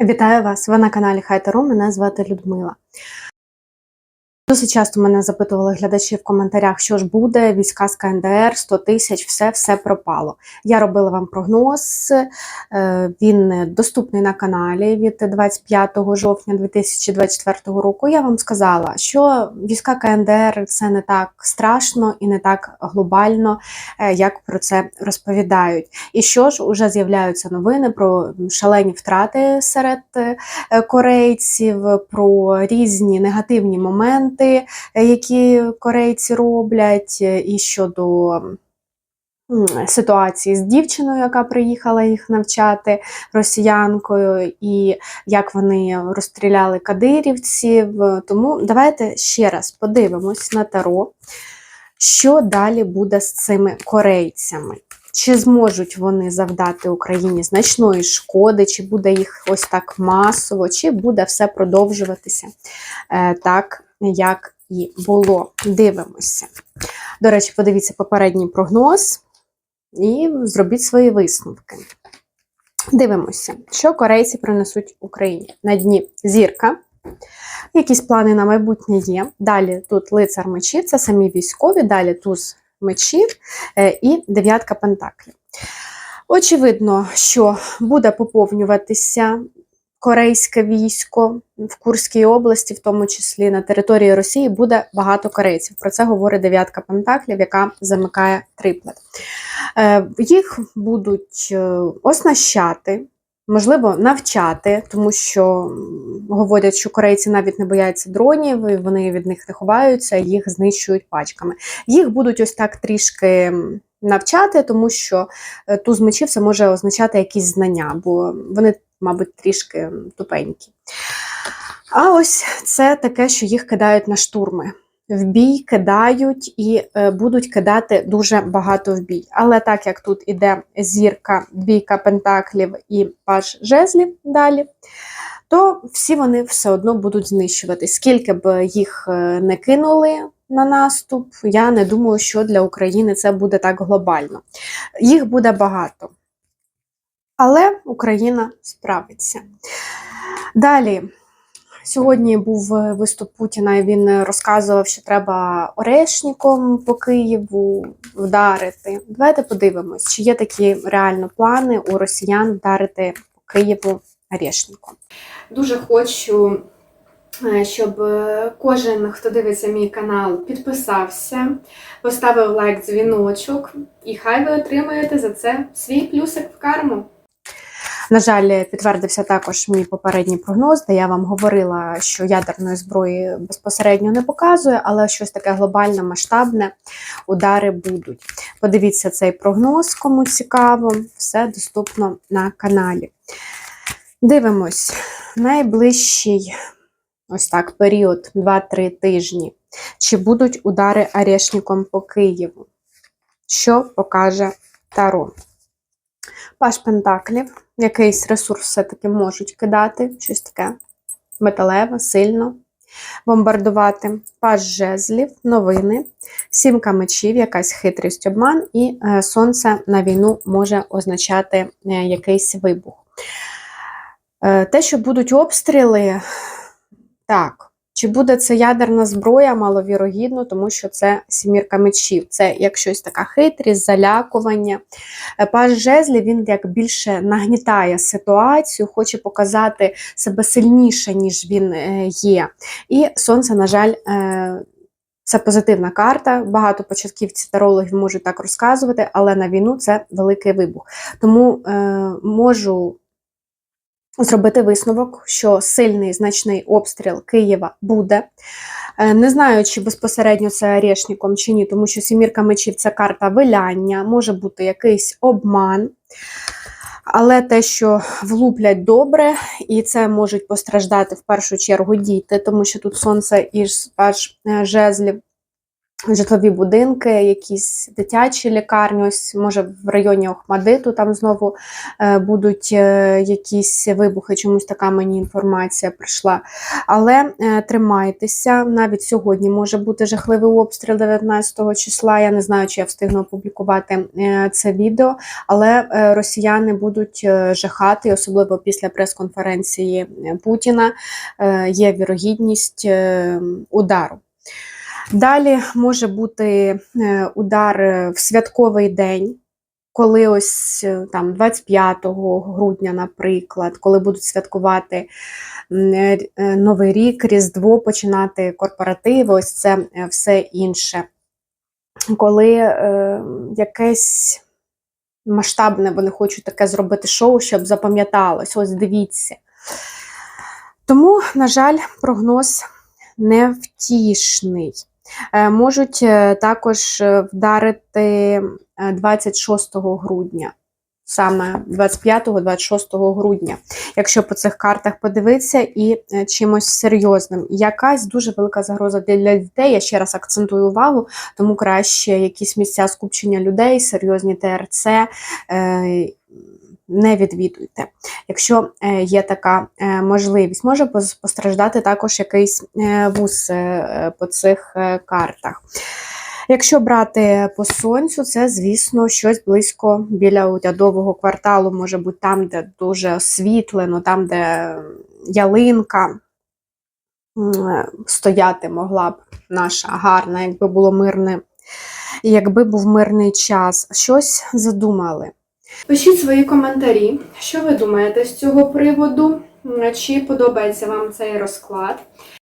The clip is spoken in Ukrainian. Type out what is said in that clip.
Вітаю вас! Ви на каналі Хайтару. Мене звати Людмила. Досить часто мене запитували глядачі в коментарях, що ж буде, війська з КНДР, 100 тисяч, все все пропало. Я робила вам прогноз, е, він доступний на каналі від 25 жовтня 2024 року. Я вам сказала, що війська КНДР це не так страшно і не так глобально, е, як про це розповідають. І що ж, уже з'являються новини про шалені втрати серед е, корейців, про різні негативні моменти моменти, е, які корейці роблять, е, і щодо ситуації з дівчиною, яка приїхала їх навчати росіянкою, і як вони розстріляли кадирівців. Тому давайте ще раз подивимось на таро, що далі буде з цими корейцями. Чи зможуть вони завдати Україні значної шкоди, чи буде їх ось так масово, чи буде все продовжуватися е, так, як і було. Дивимося. До речі, подивіться попередній прогноз і зробіть свої висновки. Дивимося, що корейці принесуть Україні. На дні зірка. Якісь плани на майбутнє є. Далі тут лицар мечів, це самі військові, далі туз мечів е, і дев'ятка пентаклів. Очевидно, що буде поповнюватися корейське військо в Курській області, в тому числі на території Росії, буде багато корейців. Про це говорить дев'ятка пентаклів, яка замикає триплет. Їх будуть е, оснащати. Можливо, навчати, тому що говорять, що корейці навіть не бояться дронів, і вони від них не ховаються, їх знищують пачками. Їх будуть ось так трішки навчати, тому що е, туз мечів це може означати якісь знання, бо вони мабуть, трішки тупенькі. А ось це таке, що їх кидають на штурми. В бій кидають і е, будуть кидати дуже багато в бій. Але так як тут іде зірка, двійка пентаклів і паж жезлів далі, то всі вони все одно будуть знищувати. Скільки б їх е, не кинули на наступ, я не думаю, що для України це буде так глобально. Їх буде багато. Але Україна справиться. Далі, сьогодні був виступ Путіна, і він розказував, що треба орешником по Києву вдарити. Давайте подивимось, чи є такі реально плани у росіян вдарити по Києву орешником. Дуже хочу. Е, щоб е, кожен, хто дивиться мій канал, підписався, поставив лайк, дзвіночок, і хай ви отримаєте за це свій плюсик в карму. На жаль, підтвердився також мій попередній прогноз, де я вам говорила, що ядерної зброї безпосередньо не показує, але щось таке глобальне, масштабне удари будуть. Подивіться цей прогноз, кому цікаво, все доступно на каналі. Дивимось, найближчий ось так період 2-3 тижні. Чи будуть удари арешником по Києву? Що покаже Таро? Паш Пентаклів якийсь ресурс все-таки можуть кидати, щось таке металеве, сильно. Бомбардувати паж жезлів, новини, сімка мечів, якась хитрість обман, і е, сонце на війну може означати е, якийсь вибух. Е, те, що будуть обстріли, так, чи буде це ядерна зброя, маловірогідно, тому що це сімірка мечів. Це як щось така хитрість, залякування. Е, паж жезлі він як більше нагнітає ситуацію, хоче показати себе сильніше, ніж він е, є. І сонце, на жаль, е, це позитивна карта. Багато початківців тарологів можуть так розказувати, але на війну це великий вибух. Тому е, можу зробити висновок, що сильний значний обстріл Києва буде. Е, не знаю, чи безпосередньо це орешником чи ні, тому що сімірка мечів це карта виляння, може бути якийсь обман. Але те, що влуплять добре, і це можуть постраждати в першу чергу діти, тому що тут сонце і аж е, жезлів. Житлові будинки, якісь дитячі лікарні. Ось може в районі Охмадиту там знову е, будуть е, якісь вибухи. Чомусь така мені інформація прийшла. Але е, тримайтеся. Навіть сьогодні може бути жахливий обстріл 19 числа. Я не знаю, чи я встигну опублікувати це відео, але росіяни будуть жахати, особливо після прес-конференції Путіна. Є вірогідність удару. Далі може бути е, удар е, в святковий день, коли ось е, там 25 грудня, наприклад, коли будуть святкувати Новий рік, Різдво, починати корпоративи, ось це все інше. Коли е, якесь масштабне, вони хочуть таке зробити шоу, щоб запам'яталось, ось дивіться. Тому, на жаль, прогноз невтішний. Е, Можуть е, також е, вдарити е, 26 грудня, саме 25-26 грудня, якщо по цих картах подивитися, і чимось серйозним. Якась дуже велика загроза для дітей. Я ще раз акцентую увагу, тому краще якісь місця скупчення людей, серйозні ТРЦ. Не відвідуйте, якщо е, є така е, можливість. Може постраждати також якийсь е, вуз по цих картах. Якщо брати по сонцю, це, звісно, щось близько біля урядового кварталу, може бути там, де дуже освітлено, там, де ялинка стояти могла б наша гарна, якби було мирне, якби був мирний час. Щось задумали. Пишіть свої коментарі, що ви думаєте з цього приводу, чи подобається вам цей розклад.